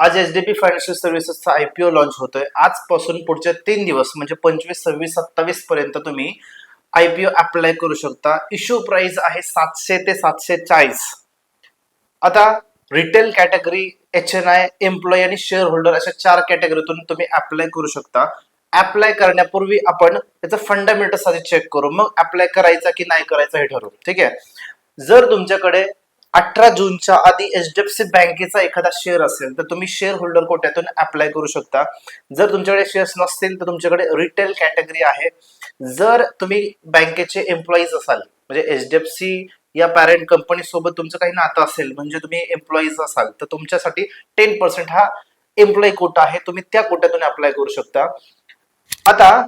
आज H D B financial सर्व्हिसेसचा IPO launch होतोय. आजपासून पुढचे तीन दिवस म्हणजे पंचवीस सव्वीस सत्तावीस पर्यंत तुम्ही आयपीओ अप्लाय करू शकता. इश्यू प्राइस आहे सातशे ते सातशे चाळीस. आता retail category H N I employee आणि शेअर होल्डर अशा चार कॅटेगरीतून तुम्ही अप्लाय करू शकता. अप्लाय करण्यापूर्वी आपण त्याचं फंडामेंटल्स आधी चेक करू. मग अप्लाय करायचा की नाही करायचा हे ठरवू. ठीक आहे? जर तुमच्याकडे अठरा जूनच्या आधी एच डी एफ सी बँकेचा एखादा शेअर असेल तर तुम्ही शेअर होल्डर कोट्यातून अप्लाय करू शकता. जर तुमच्याकडे शेअर्स नसतील तर तुमच्याकडे रिटेल कॅटेगरी आहे. जर तुम्ही बँकेचे एम्प्लॉईज असाल म्हणजे एच डी एफ सी या पॅरेंट कंपनी सोबत तुमचं काही नातं असेल म्हणजे तुम्ही एम्प्लॉईज असाल तर तुमच्यासाठी टेन पर्सेंट हा एम्प्लॉई कोटा आहे. तुम्ही त्या कोट्यातून अप्लाय करू शकता. आता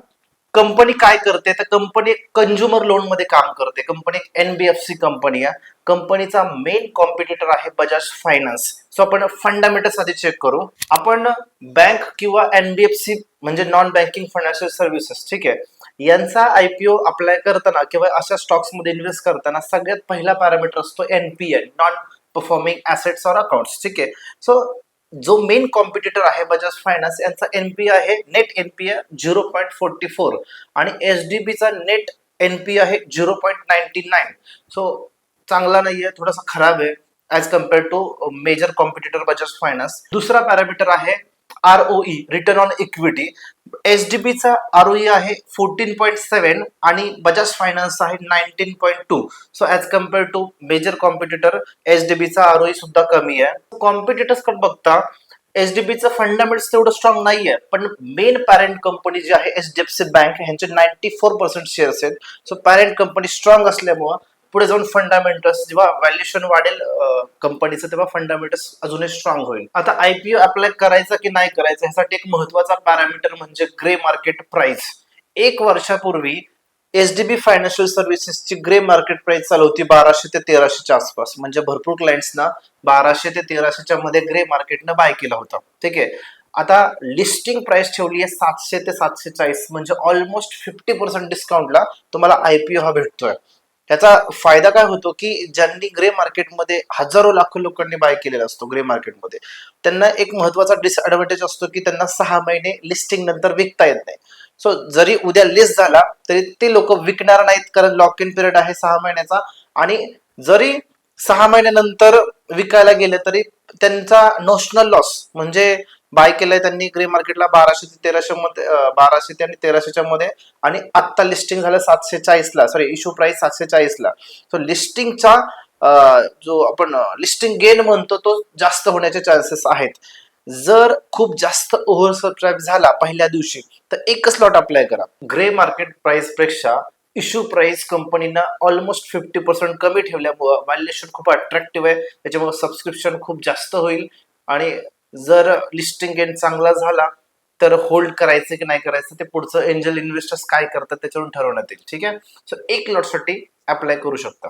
कंपनी काय करते? तर कंपनी कंझ्युमर लोनमध्ये काम करते. कंपनी एनबीएफसी कंपनी आहे. कंपनीचा मेन कॉम्पिटिटर आहे बजाज फायनान्स सो आपण फंडामेंटल्स आधी चेक करू. आपण बँक किंवा एनबीएफसी म्हणजे नॉन बँकिंग फायनान्शियल सर्व्हिसेस ठीक आहे? यांचा आयपीओ अप्लाय करताना किंवा अशा स्टॉक्समध्ये इन्व्हेस्ट करताना सगळ्यात पहिला पॅरामीटर असतो NPL non performing assets or accounts ठीक आहे? सो जो मेन कॉम्पिटिटर आहे बजाज फायनान्स यांचा एनपी आहे net NP zero point forty four आणि एच डी बीचा नेट एनपी आहे zero point ninety nine so चांगला नाहीये थोडासा खराब आहे as compare to major competitor Bajaj Finance दुसरा पॅरामीटर आहे ROE return on equity H D बीचा आरओई आहे फोर्टीन पॉईंट सेव्हन आणि बजाज फायनान्स आहे nineteen point two so as compare to major competitor H D बीचा आरओई सुद्धा कमी आहे. कॉम्पिटिटर्सकडे बघता एच डी बीचं फंडामेंट्स तेवढं स्ट्रॉंग नाहीये पण मेन पॅरेंट कंपनी जी आहे H D F C bank ह्यांचे नाईन्टी फोर पर्सेंट शेअर्स आहेत. सो पॅरेंट कंपनी स्ट्रॉंग असल्यामुळं पुढे जाऊन फंडामेंटल्स जेव्हा व्हॅल्युएशन वाढेल कंपनीचं तेव्हा फंडामेंटल्स अजूनही स्ट्रॉंग होईल. आता आयपीओ अप्लाय करायचा की नाही करायचा ह्यासाठी एक महत्त्वाचा पॅरामीटर म्हणजे ग्रे मार्केट प्राइस एक वर्षापूर्वी एच डी बी फायनान्शियल सर्व्हिसेसची ग्रे मार्केट प्राइस चालू होती बाराशे ते तेराशेच्या आसपास. म्हणजे भरपूर क्लायंट्सना बाराशे ते तेराशेच्या मध्ये ग्रे मार्केटनं बाय केला होता. ठीक आहे? आता लिस्टिंग प्राइस ठेवली आहे सातशे ते सातशे चाळीस म्हणजे ऑलमोस्ट फिफ्टी पर्सेंट डिस्काउंटला तुम्हाला आयपीओ हा भेटतोय. त्याचा फायदा काय होतो की ज्यांनी ग्रे मार्केटमध्ये हजारो लाखो लोकांनी बाय केलेला असतो ग्रे मार्केटमध्ये त्यांना एक महत्त्वाचा डिसएडव्हान्टेज असतो की त्यांना सहा महिने लिस्टिंग नंतर विकता येत नाही. सो जरी उद्या लिस्ट झाला तरी ते लोक विकणार नाहीत कारण लॉक इन पिरियड आहे सहा महिन्याचा आणि जरी सहा महिन्यानंतर विकायला गेले तरी त्यांचा नोशनल लॉस म्हणजे बाय केलंय त्यांनी ग्रे मार्केटला बाराशे ते तेराशे मध्ये बाराशे ते आणि तेराशेच्या मध्ये. आणि आत्ता लिस्टिंग झालं सातशे चाळीसला सॉरी इश्यू प्राइस सातशे चाळीसला सो लिस्टिंगचा जो आपण लिस्टिंग गेन म्हणतो तो जास्त होण्याचे चान्सेस आहेत. जर खूप जास्त ओव्हर सबस्क्राईब झाला पहिल्या दिवशी तर एकच लॉट अप्लाय करा. ग्रे मार्केट प्राइसपेक्षा इश्यू प्राइस कंपनीनं ऑलमोस्ट फिफ्टी पर्सेंट कमी ठेवल्यामुळं व्हॅल्युएशन खूप अट्रॅक्टिव्ह आहे. त्याच्यामुळे सबस्क्रिप्शन खूप जास्त होईल. आणि जर लिस्टिंग गेन चांगला झाला तर होल्ड करायचं की नाही करायचं ते पुढचं एंजल इन्व्हेस्टर्स काय करतात त्याच्यावरून ठरवण्यात येईल. ठीक आहे? सो एक लॉटसाठी अप्लाय करू शकता.